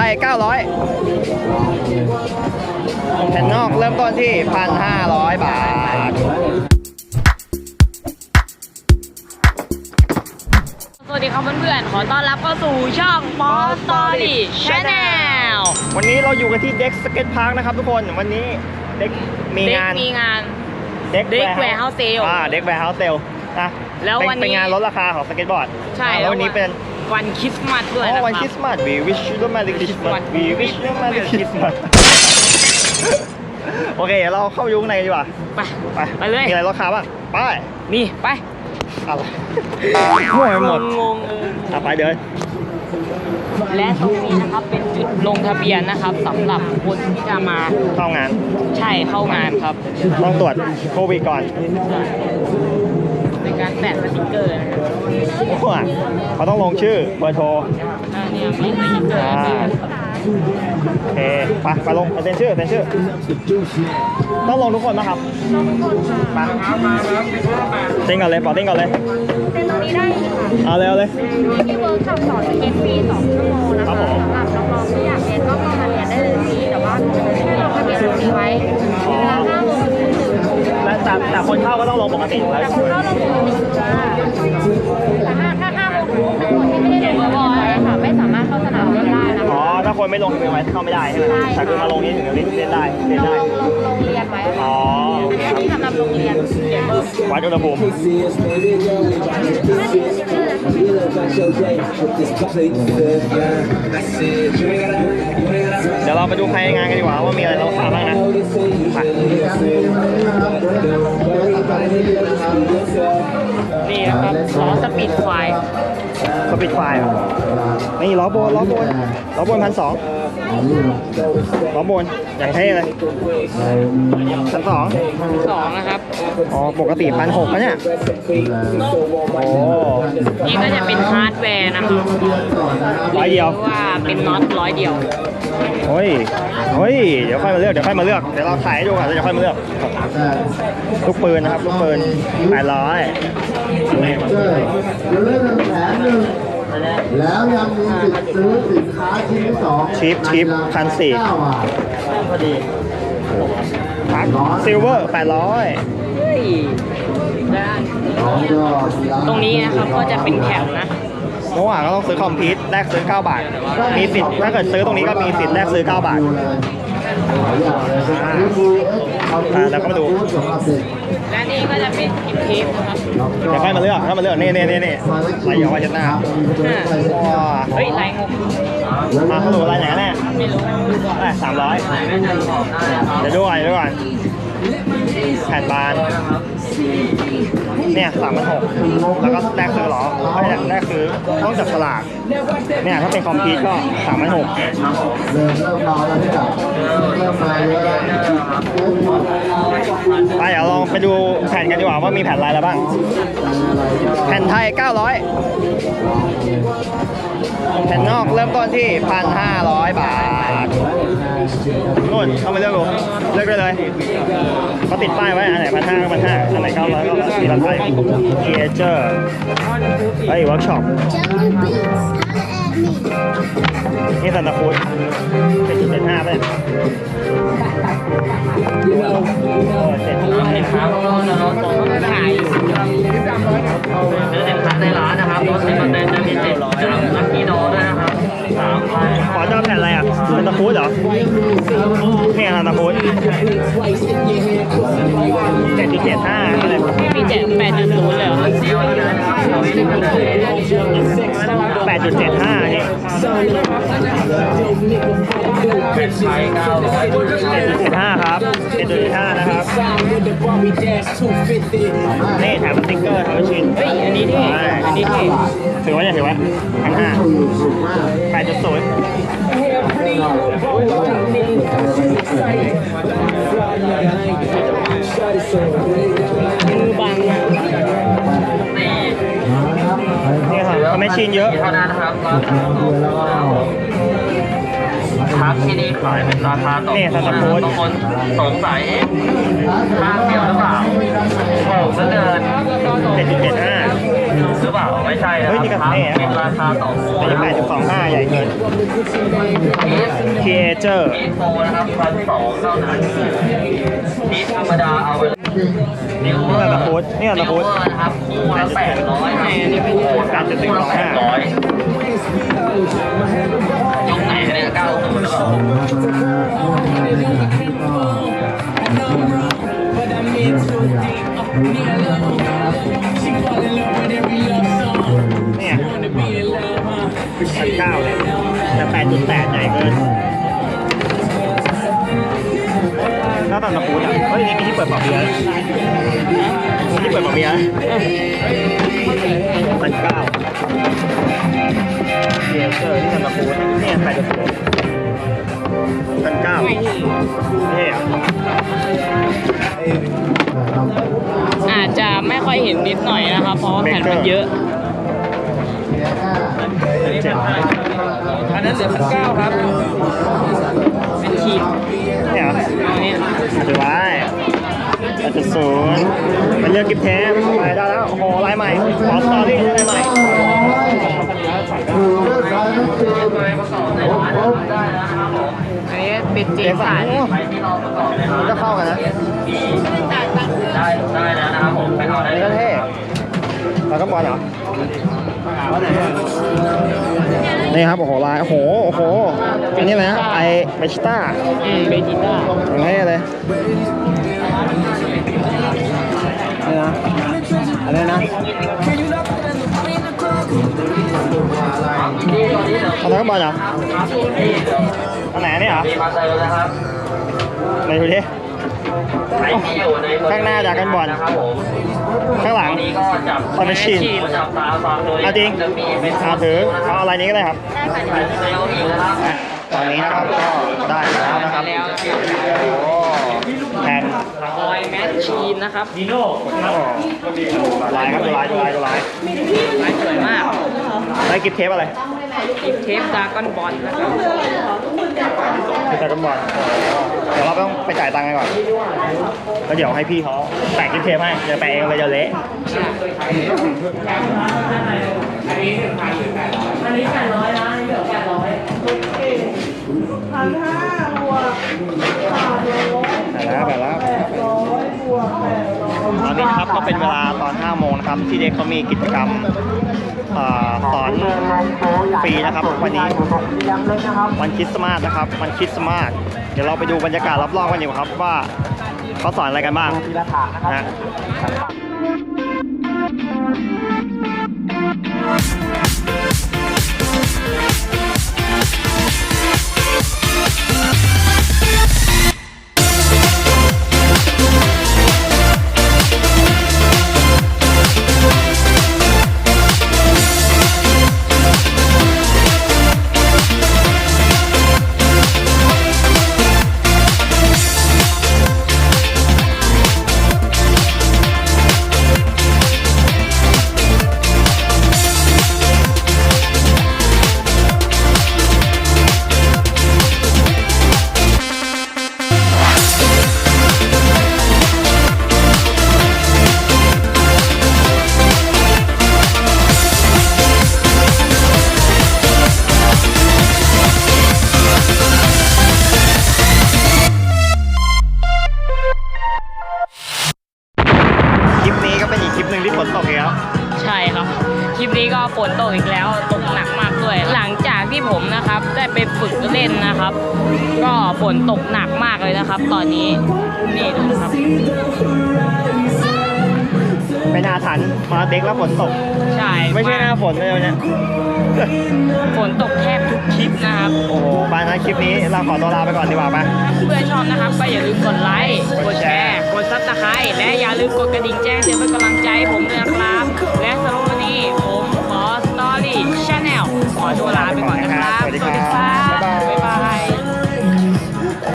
ไทย 900แผ่นนอกเริ่มต้นที่ 1,500 บาท สวัสดีครับเพื่อนๆ ขอต้อนรับเข้าสู่ช่องมอสตอรี่ชาแนลวันนี้เราอยู่กันที่เด็กสเก็ตพาร์คนะครับทุกคน วันนี้เด็กมีเด็กงาน มีงานเด็ก Deck Warehouse Sale อ่าเด็กแวร์เฮาส์เซลนะแล้วเป็วันนี้เป็นงานลดราคาของสเก็ตบอร์ดใช่อ่าแล้ววันนี้เป็น วันคริสต์มาสด้วยอ๋นะอวันคครัริบสต์มาส we wish you the merry Christmas we wish you merry Christmas โอเคเราเข้าไปดูข้างในกันดีกว่า ไป ไปไปเลย มีอะไรลดราคาบ้าง ไป นี่ไปอะไรมั่วไปหมดงงๆเออ อะไปเดิน และตรงนี้นะครับเป็นจุดลงทะเบียนนะครับสำหรับคนที่จะมาเข้างาน ใช่เข้างานครับ ต้องตรวจโควิดก่อน เป็นการแปะสติกเกอร์นะครับมั่วเขาต้องลงชื่อเบอร์โทรอ่าเนี่ยมีสติกเกอร์อ่าโอเคไปไปลงเซ็นชื่อเซ็นชื่อ ต้องลงทุกคนนะครับไปเต้นก่อนเลยบอกเต้นก่อนเลยเป็นตรงนี้ได้ค่ะเอาเลยเอาเลยที่เวิร์กช็อปสอนสเก็ตฟรี2ชั่วโมงนะครัคะบผมสำหรับน้องๆที่อยากเรียนก็เข้ามาเรียนได้เลยฟรีแต่ว่าให้ลงทะเบียนตรงนี้ไว้เวลา5โมงถึง1ทุ่ม แต่แต่คนเข้าก็ต้องลงปกติอยู่แล้ว แต่คุณเข้าลงปกติค่ะแต่ถ้าห้าโมงถึง1ทุ่มคนที่ไม่ได้ลงก่อน คะถ้าคนไม่ลงทะเบียนไว้เข้าไม่ได้ใช่ไหมใช่แต่คือมาลงนี้ถึงจะเล่นเล่นได้เล่นลได้ งลงลงเรียนไว้อ๋ค่ะอโอเคอันนี้สำหรับโรงเรียนวัดอุณหภูมิ เดี๋ยวเราไปดูภายในงานกันดีกว่าว่ามีอะไรเราขาบ้างนะไปนี่นะครับล้อสปีดควาย สปิดไฟล์นี่ล้อโบนล้อโบนล้อโบนพันสองล้อโบนอย่างเท่เลยพันสองสองนะครับอ๋อปกติพันหกนะเนี่ยโอ้นี่ก็จะเป็นฮาร์ดแวร์นะครับร้อยเดียวหรือว่าเป็นน็อตร้อยเดียวเฮ้ยเฮ้ยเดี๋ยวค่อยมาเลือกเดี๋ยวค่อยมาเลือกเดี๋ยวเราถ่ายให้ดูก่อนแล้วเดี๋ยวค่อยมาเลือก ลูกปืนนะครับ ลูกปืนแปดร้อยเดี๋ยวเล่นแผนหนึ่งแล้วยังมีสิทธิ์ซื้อสินค้าชิ้นที่สองชิปชิปพันสี่เก้าบาทพอดีพักซิลเวอร์แปดร้อยเฮ้ยได้น้องก็มีาตรงนี้นะครับก็จะเป็นแคปนะเมื่อวานก็ต้องซื้อคอมพิวต์แลกซื้อ 9 บาท มีสิทธิ์ถ้าเกิดซื้อตรงนี้ก็มีสิทธิ์แลกซื้อ 9 บาท แล้วก็มาดูสำหรับเด็กและนี่ก็จะเป็นกิฟเทปนะครับเดี๋ยวค่อยมาเลือกค่อยมาเลือกนี่นี่นี่นี่ลายยอวัชนาว้าเฮ้ยลายงงมาเขาดูลายไหนกันแน่ไม่รู้ได้สามร้อยเดี๋ยวดูก่อนเดี๋ยวดูก่อนแผ่นบาน เนี่ยสามพันหกแล้วก็แลกซื้อเหรอไม่แลกแลกซื้อต้องจับฉลาก เนี่ยถ้าเป็นคอมพิวต์ก็สามพันหก ไปเดี๋ยวลองไปดูแผ่นกันดีกว่าว่ามีแผ่นอะไรแล้วบ้าง แผ่นไทย 900 แผ่นนอกเริ่มต้นที่ 1,500 บาทนู่นเข้ามาเลือกดูเลือกได้เลยเขาติดป้ายไว้ อันไหนพันห้าก็พันห้าอันไหนเก้าร้อยก็มีราคาเอเจอร์เฮ้ยเวิร์กช็อป นี่ซันตาครูดเป็นจุดเจ็ดห้าป่ะเนี่ยเออเจ็ดเห็นครับขายอยู่ซื้อสินค้าในร้านนะครับรถสิบเปอร์เซ็นต์จะมีสิทธิ์จากลัคกี้โนด้วยนะครับสามพันขอเจ้าแผ่นอะไรอะซันตาครูดเหรอเนี่ยซันตาครูดเจ็ดจุดเจ็ดห้าอะไรมีแจกแปดจุดศูนย์เลยเหรอุดเจ็ดห้านี่เป็นไทยเก้าร้อยเจ็ดจุดห้าครับเจ็ดจุดห้านะครับ นี่แถมสติ๊กเกอร์ทำชิ้นเฮ้ยอันนี้เท่อันนี้เท่ถือว่าเนี่ยถือว่าพันห้าแปดจุดศูนย์ ชิ้นเยอะเท่านั้นนะครับพักที่นี่ขายเป็นราคาต่อนี่ซันตาครูดบางคนสงสัยข้างเดียวหรือเปล่าถูกซะเกินเจ็ดจุดเจ็ดห้าหรือเปล่าไม่ใช่นะเฮ้ยคนี่ก็รับเท่อะเป็นราคาต่อคู่อันนี้แปดจุดสองห้าใหญ่เกินครีเอเจอร์พีทโฟนะครับพันสองเท่านั้นพีทธรรมดาเอาไปเลย นิวเวอร์นี่แหละตะพุธนี่แหละตะพุธนิวเวอร์นะครับคู่ละแปดร้อยให้อันนี้เป็นคู่การจะถึงร้อยห้าร้อยยกไหนเนี่ยเก้าศูนย์หรือเปล่าเนี่ยพันเก้าเลยแต่แปดจุดแปดใหญ่เกินาตาตะปูอะเฮ้ยนี่มีที่เปิดปอกเบียร์มีที่เปิดปอกเบียร์พันเก้าเบียร์เจอที่ตะปูเนี่ยแปดจุดแปดพันเก้านี่อะอาจจะไม่ค่อยเห็นนิดหน่อยนะครับ เพราะว่าแผ่นมันเยอะอันนั้นเหลือพันเก้าครับเป็นขีด ถือไว้แปดจุดศูนย์เป็นเรื่องกิฟต์เทปไปได้แล้ว โอ้โหลายใหม่ขอสตอรี่ลายใหม่คือเลือกใช้ไม่เกินไปประกอบในร้านได้นะครับผมอันนี้เป็นจีนสาประกอบในร้านจะเข้ากันนะ ได้ได้แล้วนะครับผมไปเอได้เลยเท่แล้วก็บอลเหรอนี่ครับ โอ้โหลาย โอ้โห โอ้โห อันนี้นะไอเบชิต้าเบจิต้าเล เอาแล้วก็บอลเหรออันไหนอันนี้เหรอมีมาเตอร์นะครับไหนดูดิใครที่อยู่ในข้างหน้าจากกันบอลนะครับผมข้างหลังนี้ก็จับคอนเนชชินจับตาฟังโดยเอาจริงจะมีเป็นเอาถือเอาอะไรนี้ก็ได้ครับใครที่ไม่เอาอีกนะครับตอนนี้นะครับก็ได้แล้วนะครับแล้วโอ้แผ่นออยแมชชีนนะครับโอ้ลายครับดูลายดูลายดูลายลายสวยมากได้กิฟต์เทปอะไร อีกเทปดากอนบอลนะครับกิฟต์กันบอลเดี๋ยวเราต้องไปจ่ายตังค์กันก่อน แล้วเดี๋ยวให้พี่เขาแปะกิฟต์เทปให้เดี๋ยวแปะเองเลยเดี๋ยวเละไปแล้วไปแล้วตอนนี้นะครับก็เป็นเวลาตอน5โมงนะครับ ที่เด็กเขามีกิจกรรมเอ่อ สอนฟรีนะครับวันนี้วันคริสต์มาสนะครับวันคริสต์มาสเดี๋ยวเราไปดูบรรยากาศรอบๆกันอยู่ครับว่าเขาสอนอะไรกันบ้างนะ แล้วตกหนักมากด้วย หลังจากที่ผมนะครับได้ไปฝึกเล่นนะครับ ก็ฝนตกหนักมากเลยนะครับ ตอนนี้นี่ดูนะครับเป็นอาถรรพ์มาเด็กแล้วฝนตก ใช่ไม่ใช่หน้าฝนเลยวันเนี้ยฝนตกแทบทุกคลิปนะครับ โอ้โหบานนะคลิปนี้เราขอตัวลาไปก่อนดีกว่าไหมเพื่อนชอบนะครับก็อย่าลืมกดไลค์ กดแชร์ กดซับสไครต์และอย่าลืมกดกระดิ่งแจ้งเตือนเป็นกำลังใจให้ผมด้วยนะครับ ตัวลาไปก่อนนะครับ